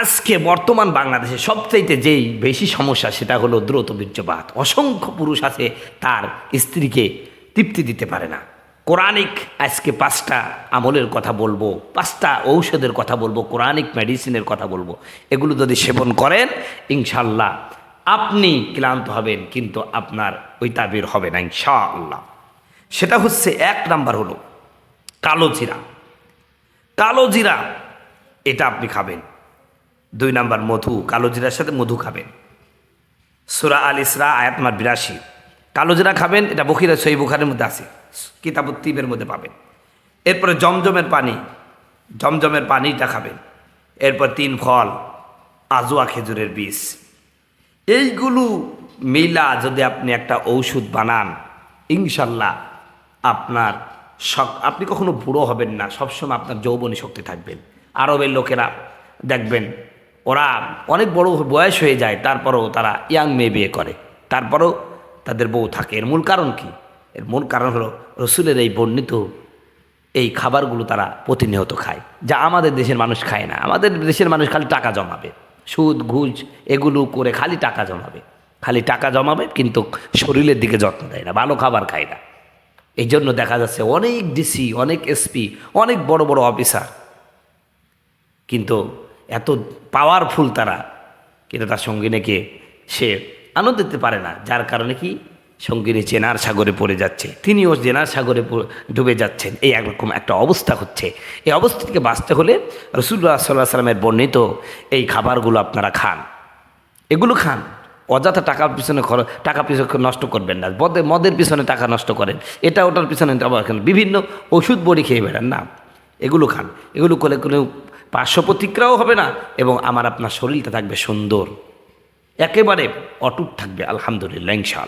আজকে বর্তমান বাংলাদেশে সবচাইতে যেই বেশি সমস্যা, সেটা হলো দ্রুত বীর্যপাত। অসংখ্য পুরুষ আছে তার স্ত্রীকে তৃপ্তি দিতে পারে না। কোরআনিক আজকে পাঁচটা আমলের কথা বলব, পাঁচটা ঔষধের কথা বলব, কোরআনিক মেডিসিনের কথা বলব। এগুলো যদি সেবন করেন ইনশাল্লাহ আপনি ক্লান্ত হবেন, কিন্তু আপনার ওই তাবির হবে না, ইনশাআল্লাহ। সেটা হচ্ছে এক নাম্বার হলো কালো জিরা। কালো জিরা, এটা আপনি খাবেন। দুই নাম্বার, মধু। কালো জিরার সাথে মধু খাবেন। সুরা আল ইসরা, আয়াত মার বিরাশি। কালো জিরা খাবেন, এটা বখিরা সই বুখারের মধ্যে আছে। কিতাবুত্তিবের মধ্যে পাবেন। এরপরে জমজমের পানি। জমজমের পানিটা খাবেন। এরপর তিন ফল, আজোয়া খেজুরের বীজ। এইগুলো মিলা যদি আপনি একটা ঔষধ বানান, ইনশাল্লাহ আপনার শক, আপনি কখনো বুড়ো হবেন না। সবসময় আপনার যৌবনী শক্তি থাকবেন। আরবের লোকেরা দেখবেন ওরা অনেক বড় বয়স হয়ে যায়, তারপরেও তারা ইয়াং মেয়ে বিয়ে করে। তারপরেও তাদের বউ থাকে। এর মূল কারণ কি? এর মূল কারণ হলো রসুলের এই বর্ণিত এই খাবারগুলো তারা প্রতিনিয়ত খায়। যা আমাদের দেশের মানুষ খায় না। আমাদের দেশের মানুষ খালি টাকা জমাবে। সুদ, ঘুষ, এগুলো করে খালি টাকা জমাবে। খালি টাকা জমাবে, কিন্তু শরীরের দিকে যত্ন দেয় না, ভালো খাবার খায় না। এই জন্য দেখা যাচ্ছে অনেক ডিসি, অনেক এসপি, অনেক বড় বড় অফিসার কিন্তু এত পাওয়ারফুল তারা, কিন্তু তার সঙ্গিনীকে সে আনন্দ দিতে পারে না, যার কারণে কি? সঙ্গিনী চেনার সাগরে পড়ে যাচ্ছে, তিনিও জেনার সাগরে ডুবে যাচ্ছেন। এই একরকম একটা অবস্থা হচ্ছে। এই অবস্থা থেকে বাঁচতে হলে রসুল্লাহ সাল্লাহ সাল্লামের বর্ণিত এই খাবারগুলো আপনারা খান। এগুলো খান। অযথা টাকার পিছনে খরচ, টাকা পিছনে নষ্ট করবেন না। মদে, মদের পিছনে টাকা নষ্ট করেন। এটা ওটার পিছনে বিভিন্ন ওষুধ বড়ি খেয়ে বেড়ান, না। এগুলো খান। এগুলো করলে কোনো পার্শ্ব প্রতিক্রিয়াও হবে না এবং আমার আপনার শরীরটা থাকবে সুন্দর। একেবারে অটুট থাকবে, আলহামদুলিল্লাহ, ইনশাআল্লাহ।